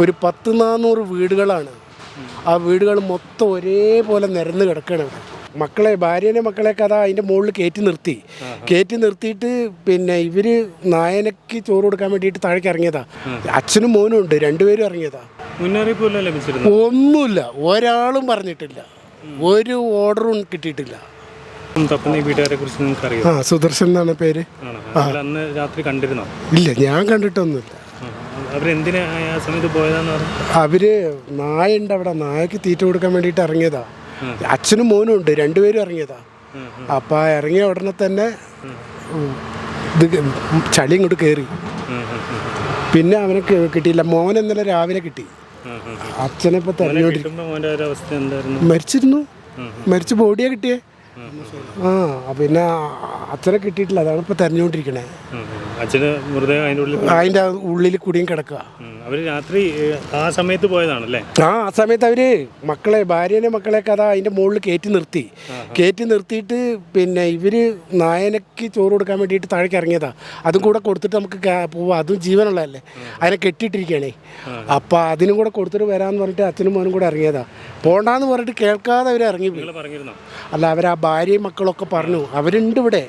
ഒരു പത്ത് നാനൂറ് വീടുകളാണ്. ആ വീടുകൾ മൊത്തം ഒരേപോലെ നിരന്ന് കിടക്കുകയാണ് മക്കളെ ഭാര്യേനെ മക്കളെയൊക്കെ അതാ അതിന്റെ മുകളിൽ കയറ്റി നിർത്തി. കയറ്റി നിർത്തിയിട്ട് പിന്നെ ഇവർ നായനക്ക് ചോറ് കൊടുക്കാൻ വേണ്ടിയിട്ട് താഴേക്ക് ഇറങ്ങിയതാ. അച്ഛനും മോനും ഉണ്ട് രണ്ടുപേരും ഇറങ്ങിയതാ. ഒന്നുമില്ല. ഒരാളും പറഞ്ഞിട്ടില്ല. ഒരു ഓർഡറും കിട്ടിയിട്ടില്ല. ആ സുദർശൻ എന്നാണ് പേര്. അന്ന് രാത്രി കണ്ടിരുന്നോ? ഇല്ല ഞാൻ കണ്ടിട്ടൊന്നുമില്ല. അവരെന്തിനാ ആ സമയത്ത് പോയതാന്ന് പറഞ്ഞു? അവർ നായുണ്ട് അവിടെ. നായക്ക് തീറ്റ കൊടുക്കാൻ വേണ്ടിയിട്ട് ഇറങ്ങിയതാ. അച്ഛനും മോനും ഉണ്ട്. രണ്ടുപേരും ഇറങ്ങിയതാ. അപ്പൊ ആ ഇറങ്ങിയ ഉടനെ തന്നെ ഇത് ചളി ഇങ്ങോട്ട് കയറി പിന്നെ അവന് കി- കിട്ടിയില്ല. മോൻ ഇന്നലെ രാവിലെ കിട്ടി. അച്ഛനെ ഇപ്പം ഒരു അവസ്ഥ എന്തായിരുന്നു? മരിച്ചിരുന്നു. മരിച്ചു ബോഡിയാ കിട്ടിയേ. ആ പിന്നെ അച്ഛനെ കിട്ടിയിട്ടില്ല. അതാണ് ഇപ്പൊ തെരഞ്ഞുകൊണ്ടിരിക്കണേ. അച്ഛന് മൃതദേഹം അതിന്റെ ഉള്ളിൽ അതിന്റെ ഉള്ളിൽ കുടിയും കിടക്കുക. അവർ രാത്രി ആ സമയത്ത് പോയതാണല്ലേ? ആ ആ സമയത്ത് അവർ മക്കളെ ഭാര്യനെ മക്കളെയൊക്കെ അതാ അതിന്റെ മുകളിൽ കയറ്റി നിർത്തി. കയറ്റി നിർത്തിയിട്ട് പിന്നെ ഇവർ നായനക്ക് ചോറ് കൊടുക്കാൻ വേണ്ടിയിട്ട് താഴേക്ക് ഇറങ്ങിയതാ. അതും കൂടെ കൊടുത്തിട്ട് നമുക്ക് പോവാം. അതും ജീവനുള്ളതല്ലേ. അതിനെ കെട്ടിയിട്ടിരിക്കണേ അപ്പൊ അതിനും കൂടെ കൊടുത്തിട്ട് വരാന്ന് പറഞ്ഞിട്ട് അച്ഛനും മോനും കൂടെ ഇറങ്ങിയതാ. പോണ്ടാന്ന് പറഞ്ഞിട്ട് കേൾക്കാതെ അവർ ഇറങ്ങി അല്ല അവർ ആ ഭാര്യയും മക്കളൊക്കെ പറഞ്ഞു. അവരുണ്ട് ഇവിടെ.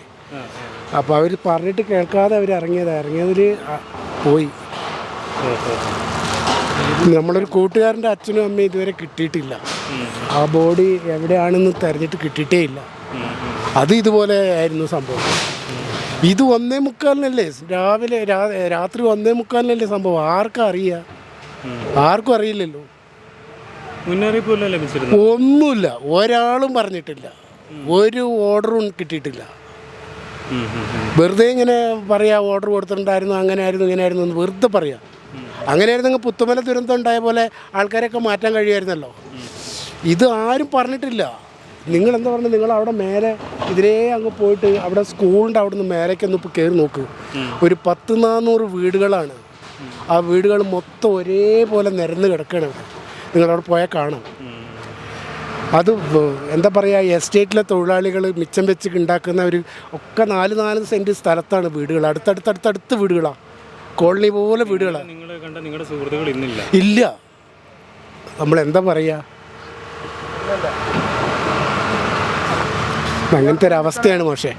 അപ്പോൾ അവർ പറഞ്ഞിട്ട് കേൾക്കാതെ അവർ ഇറങ്ങിയത്. ഇറങ്ങിയതിൽ പോയി. നമ്മളൊരു കൂട്ടുകാരന്റെ അച്ഛനും അമ്മയും ഇതുവരെ കിട്ടിയിട്ടില്ല. ആ ബോഡി എവിടെയാണെന്ന് തെരഞ്ഞിട്ട് കിട്ടിയിട്ടേ ഇല്ല. അത് ഇതുപോലെ ആയിരുന്നു സംഭവം. ഇത് ഒന്നേ മുക്കാലിനല്ലേ? രാവിലെ രാത്രി ഒന്നേ മുക്കാലിനല്ലേ സംഭവം? ആർക്കും അറിയാം? ആർക്കും അറിയില്ലല്ലോ. മുന്നറിയിപ്പ് വല്ലതും ലഭിച്ചിരുന്നു? ഒന്നുമില്ല. ഒരാളും പറഞ്ഞിട്ടില്ല. ഒരു ഓർഡറും കിട്ടിയിട്ടില്ല. വെറുതെ ഇങ്ങനെ പറയാ ഓർഡർ കൊടുത്തിട്ടുണ്ടായിരുന്നു അങ്ങനെ ആയിരുന്നു ഇങ്ങനെ ആയിരുന്നു എന്ന് വെറുതെ പറയാം. അങ്ങനെയായിരുന്നെങ്കിൽ പുത്തുമല ദുരന്തം ഉണ്ടായ പോലെ ആൾക്കാരെയൊക്കെ മാറ്റാൻ കഴിയുമായിരുന്നല്ലോ. ഇത് ആരും പറഞ്ഞിട്ടില്ല. നിങ്ങൾ എന്താ പറഞ്ഞത്? നിങ്ങൾ അവിടെ മേലെ ഇതിലേ അങ്ങ് പോയിട്ട് അവിടെ സ്കൂളിന്റെ അവിടെ നിന്ന് മേലേക്കൊന്ന് ഇപ്പോൾ കയറി നോക്ക്. ഒരു പത്ത് നാനൂറ് വീടുകളാണ്. ആ വീടുകൾ മൊത്തം ഒരേപോലെ നിരന്ന് നിങ്ങൾ നിങ്ങളവിടെ പോയാൽ കാണാം. അത് എന്താ പറയുക എസ്റ്റേറ്റിലെ തൊഴിലാളികൾ മിച്ചം വെച്ച് ഒരു ഒക്കെ നാല് നാല് സെന്റ് സ്ഥലത്താണ് വീടുകൾ അടുത്തടുത്തടുത്തടുത്ത് വീടുകളാണ് കോളനി പോലെ വീടുകളാണ് നിങ്ങൾ കണ്ട നിങ്ങളുടെ സുഹൃത്തുക്കൾ ഇന്നില്ല. ഇല്ല. നമ്മൾ എന്താ പറയുക അങ്ങനത്തെ ഒരു അവസ്ഥയാണ് മോശേ